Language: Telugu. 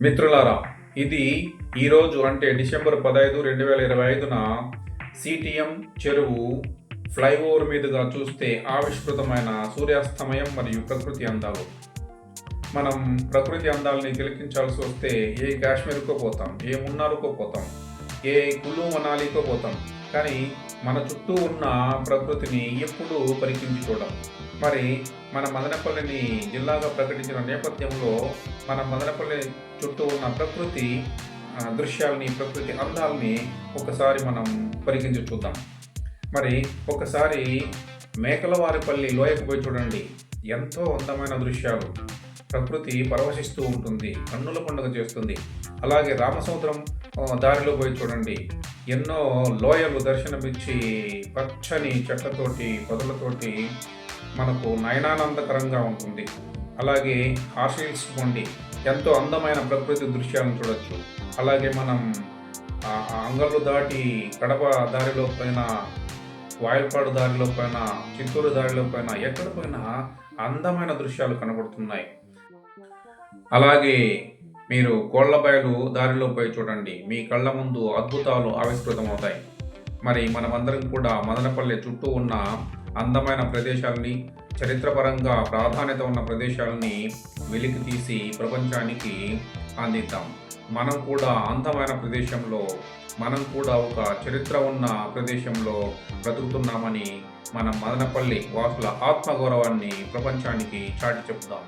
మిత్రులారా ఇది ఈరోజు అంటే డిసెంబర్ పదహైదు రెండు వేల ఇరవై ఐదున సిటిఎం చెరువు ఫ్లైఓవర్ మీదుగా చూస్తే ఆవిష్కృతమైన సూర్యాస్తమయం మరియు ప్రకృతి అందాలు. మనం ప్రకృతి అందాలని తిలకించాల్సి వస్తే ఏ కాశ్మీర్కో పోతాం ఏ మున్నారుకో పోతాం ఏ కులు మనాలికో పోతాం. కానీ మన చుట్టూ ఉన్న ప్రకృతిని ఎప్పుడూ పరికించి చూడం మరి మన మదనపల్లిని జిల్లాగా ప్రకటించిన నేపథ్యంలో మన మదనపల్లి చుట్టూ ఉన్న ప్రకృతి దృశ్యాల్ని ప్రకృతి అందాలని ఒకసారి మనం పరికించి చూద్దాం. మరి ఒకసారి మేకలవారిపల్లి లోయకు పోయి చూడండి. ఎంతో అందమైన దృశ్యాలు. ప్రకృతి పరవశిస్తూ ఉంటుంది కన్నుల పండుగ చేస్తుంది. అలాగే రామసముద్రం దారిలో పోయి చూడండి. ఎన్నో లోయలు దర్శనమిచ్చి పచ్చని చెట్లతోటి పొదలతోటి మనకు నయనానందకరంగా ఉంటుంది. అలాగే హార్షిల్స్ పొండి ఎంతో అందమైన ప్రకృతి దృశ్యాలను చూడొచ్చు. అలాగే మనం అంగళ్ళు దాటి కడప దారిలో పైన వాయుపాడు దారిలో పైన చిత్తూరు దారిలో పైన ఎక్కడ పోయినా అందమైన దృశ్యాలు కనబడుతున్నాయి. అలాగే మీరు కోళ్ళబయలు దారిలో పోయి చూడండి. మీ కళ్ళ ముందు అద్భుతాలు ఆవిష్కృతమవుతాయి. మరి మనమందరం కూడా మదనపల్లె చుట్టూ ఉన్న అందమైన ప్రదేశాలని చరిత్రపరంగా ప్రాధాన్యత ఉన్న ప్రదేశాలని వెలికి తీసి ప్రపంచానికి అందిద్దాం. మనం కూడా అందమైన ప్రదేశంలో మనం కూడా ఒక చరిత్ర ఉన్న ప్రదేశంలో బ్రతుకుతున్నామని మన మదనపల్లి వాసుల ఆత్మగౌరవాన్ని ప్రపంచానికి చాటి చెప్తాం